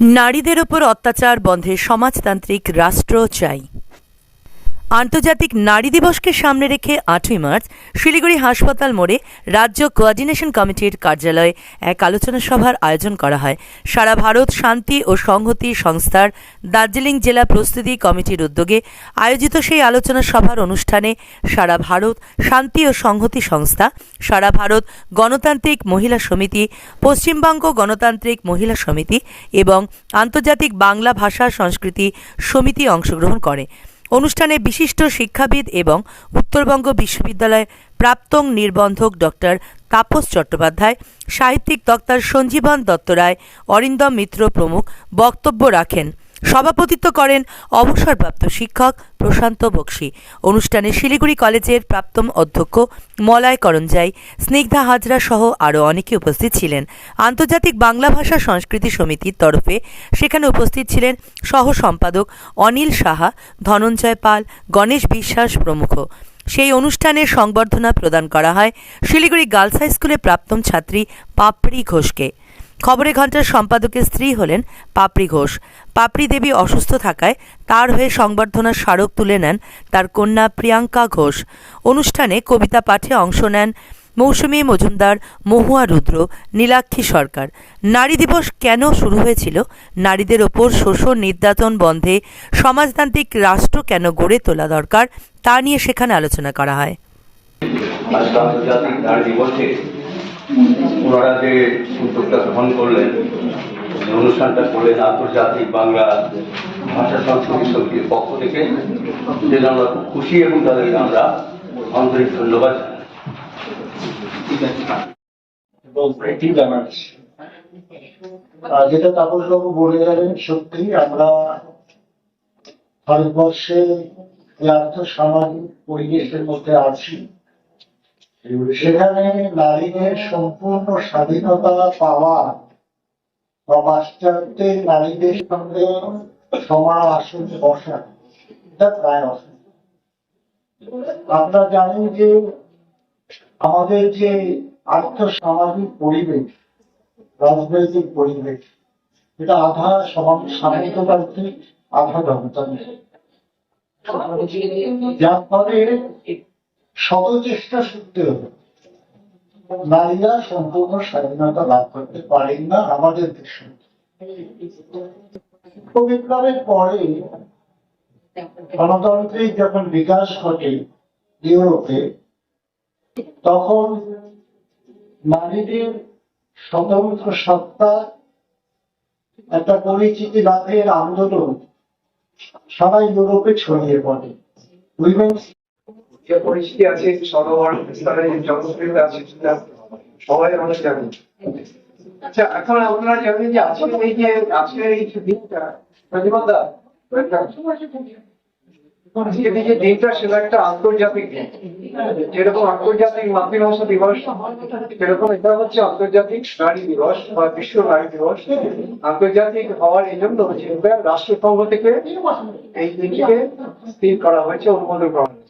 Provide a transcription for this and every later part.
নারীদের ওপর অত্যাচার বন্ধে সমাজতান্ত্রিক রাষ্ট্র চাই। আন্তর্জাতিক নারী দিবসকে সামনে রেখে আটই মার্চ শিলিগুড়ি হাসপাতাল মোড়ে রাজ্য কোঅর্ডিনেশন কমিটির কার্যালয়ে এক আলোচনা সভার আয়োজন করা হয়। সারা ভারত শান্তি ও সংহতি সংস্থার দার্জিলিং জেলা প্রস্তুতি কমিটির উদ্যোগে আয়োজিত সেই আলোচনা সভার অনুষ্ঠানে সারা ভারত শান্তি ও সংহতি সংস্থা, সারা ভারত গণতান্ত্রিক মহিলা সমিতি, পশ্চিমবঙ্গ গণতান্ত্রিক মহিলা সমিতি এবং আন্তর্জাতিক বাংলা ভাষা সংস্কৃতি সমিতি অংশগ্রহণ করে। অনুষ্ঠানে বিশিষ্ট শিক্ষাবিদ এবং উত্তরবঙ্গ বিশ্ববিদ্যালয় প্রাপ্তং নির্বন্ধক ডক্টর তাপস চট্টোপাধ্যায়, সাহিত্যিক ডক্টর সঞ্জীবন দত্তরায় অরিন্দম মিত্র প্রমুখ বক্তব্য রাখেন। সভাপতিত্ব করেন অবসরপ্রাপ্ত শিক্ষক প্রশান্ত বক্সি। অনুষ্ঠানে শিলিগুড়ি কলেজের প্রাক্তন অধ্যক্ষ মলয় করঞ্জাই, স্নিগ্ধা হাজরা সহ আরও অনেকে উপস্থিত ছিলেন। আন্তর্জাতিক বাংলা ভাষা সংস্কৃতি সমিতির তরফে সেখানে উপস্থিত ছিলেন সহ সম্পাদক অনিল সাহা, ধনঞ্জয় পাল, গণেশ বিশ্বাস প্রমুখ। সেই অনুষ্ঠানে সংবর্ধনা প্রদান করা হয় শিলিগুড়ি গার্লস হাই স্কুলের প্রাক্তন ছাত্রী পাপড়ি ঘোষকে। খবরে ঘণ্টার সম্পাদকের স্ত্রী হলেন পাপড়ি ঘোষ। পাপড়ি দেবী অসুস্থ থাকায় তার হয়ে সংবর্ধনার স্মারক তুলে নেন তার কন্যা প্রিয়াঙ্কা ঘোষ। অনুষ্ঠানে কবিতা পাঠে অংশ নেন মৌসুমী মজুমদার মহুয়া রুদ্র, নীলাক্ষী সরকার। নারী দিবস কেন শুরু হয়েছিল? নারীদের ওপর শোষণ, নির্যাতন বন্ধে সমাজতান্ত্রিক রাষ্ট্র কেন গড়ে তোলা দরকার? তা নিয়ে সেখানে আলোচনা করা হয়। আজকে আন্তর্জাতিক নারী দিবসে ওনারা যে উদ্যোগটা গ্রহণ করলেন অনুষ্ঠানটা করলেন আন্তর্জাতিক বাংলা ভাষা সংস্কৃতি সমিতির পক্ষ থেকে যেটা আমরা খুব খুশি এবং তাদেরকে আমরা আন্তরিক ধন্যবাদ যেটা তাপসবাবু বলে গেলেন, সত্যি আমরা ভারতবর্ষে আর্থ সামাজিক পরিবেশের মধ্যে আছি সেখানে নারীদের সম্পূর্ণ স্বাধীনতা পাওয়া বা পাশ্চাত্যের নারীদের সঙ্গে সমান আসনে বসা, এটা প্রায় অসম্ভব। আপনারা জানেন যে আমাদের যে আর্থ সামাজিক পরিবেশ, রাজনৈতিক পরিবেশ, এটা আধা সমাজ সামাজিকতান্ত্রিক আধা গণতান্ত্রিক যার ফলে শত চেষ্টা সত্ত্বেও নারীরা সম্পূর্ণ স্বাধীনতা লাভ করতে পারেন না আমাদের দেশে। বিপ্লবের পরে গণতান্ত্রিক যখন বিকাশ ঘটে ইউরোপে, তখন নারীদের স্বতন্ত্র সত্তা, একটা পরিচিতি লাভের আন্দোলন সারা ইউরোপে ছড়িয়ে পড়ে। উইমেন্স যে পরিস্থিতি আছে সরোবর বিস্তারে যে জনপ্রিয়তা আছে, সেটা সবাই আমরা জানি। আচ্ছা এখন আপনারা জানেন যে আজকে এই যে আজকে এই যে দিনটা, প্রতিবাদা রাষ্ট্রসংঘ থেকে এই দিনকে স্থির করা হয়েছে, অনুমোদন করা হয়েছে।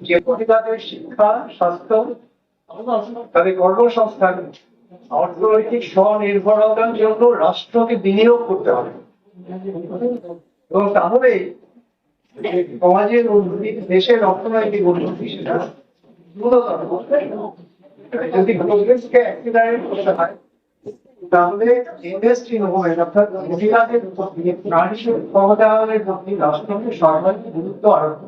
যে মহিলাদের শিক্ষা, স্বাস্থ্য, তাদের কর্মসংস্থান, অর্থনৈতিক স্বনির্ভরতার জন্য রাষ্ট্রকে বিনিয়োগ করতে হবে এবং তাহলে সমাজের উন্নতি, দেশের অর্থনৈতিক উন্নতি সেটা যদি করতে হয়, তাহলে ইন্ডাস্ট্রি মুভমেন্ট অর্থাৎ মহিলাদের নারী ক্ষমতায়নের প্রতি রাষ্ট্রকে সর্বাধিক গুরুত্ব আরোপ।